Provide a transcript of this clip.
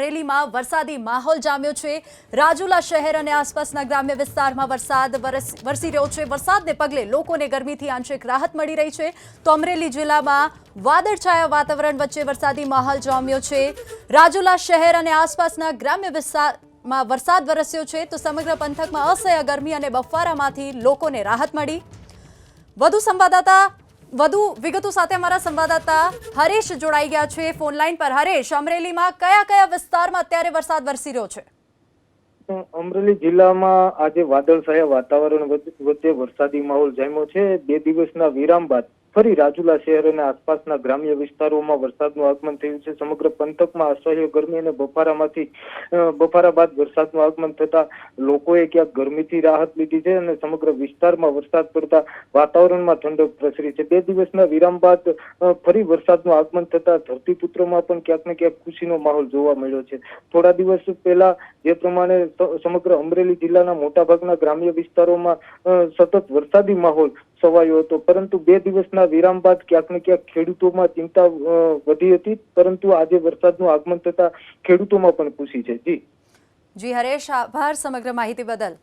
અમરેલીમાં વરસાદી માહોલ જામ્યો છે. રાજુલા શહેર અને આસપાસના ગ્રામ્ય વિસ્તારમાં વરસાદ વરસ- રહ્યો છે. વરસાદને પગલે લોકોને ગરમીથી આંશિક રાહત મળી રહી છે. તો અમરેલી જિલ્લામાં વાદળછાયા વાતાવરણ વચ્ચે વરસાદી માહોલ જામ્યો છે. રાજુલા શહેર અને આસપાસના ગ્રામ્ય વિસ્તારમાં વરસાદ વરસ્યો છે. તો સમગ્ર પંથકમાં અસહ્ય ગરમી અને બફારામાંથી લોકોને રાહત મળી. વધુ સંવાદદાતા વધુ વિગતો સાથે અમારા સંવાદદાતા હરેશ જોડાઈ ગયા છે ફોન લાઈન પર. હરેશ, અમરેલીમાં કયા કયા વિસ્તારમાં અત્યારે વરસાદ વરસી રહ્યો છે? અમરેલી જિલ્લામાં આજે વાદળછાયા વાતાવરણ વચ્ચે વરસાદી માહોલ જામ્યો છે. બે દિવસના વિરામ બાદ ફરી રાજુલા શહેર અને આસપાસના ગ્રામ્ય વિસ્તારોમાં વરસાદનું આગમન થયું છે. સમગ્ર પંથકમાં અસહ્ય ગરમી અને બફારામાંથી બફારા બાદ વરસાદનું આગમન થતા લોકોએ ક્યાંક ગરમીથી રાહત લીધી છે અને સમગ્ર વિસ્તારમાં વરસાદ પડતા વાતાવરણમાં ઠંડક પ્રસરી છે. બે દિવસના વિરામ બાદ ફરી વરસાદનું આગમન થતા ધરતીપુત્રોમાં પણ ક્યાંક ને ક્યાંક ખુશીનો માહોલ જોવા મળ્યો છે. થોડા દિવસ પહેલા જે પ્રમાણે સમગ્ર અમરેલી જિલ્લાના મોટાભાગના ગ્રામ્ય વિસ્તારોમાં સતત વરસાદી માહોલ છવાયો હતો. પરંતુ બે દિવસના વિરામ બાદ ક્યાંક ને ક્યાંક ખેડૂતોમાં ચિંતા વધી હતી. પરંતુ આજે વરસાદનું આગમન થતા ખેડૂતોમાં પણ ખુશી છે. જી. જી હરેશ, આભાર સમગ્ર માહિતી બદલ.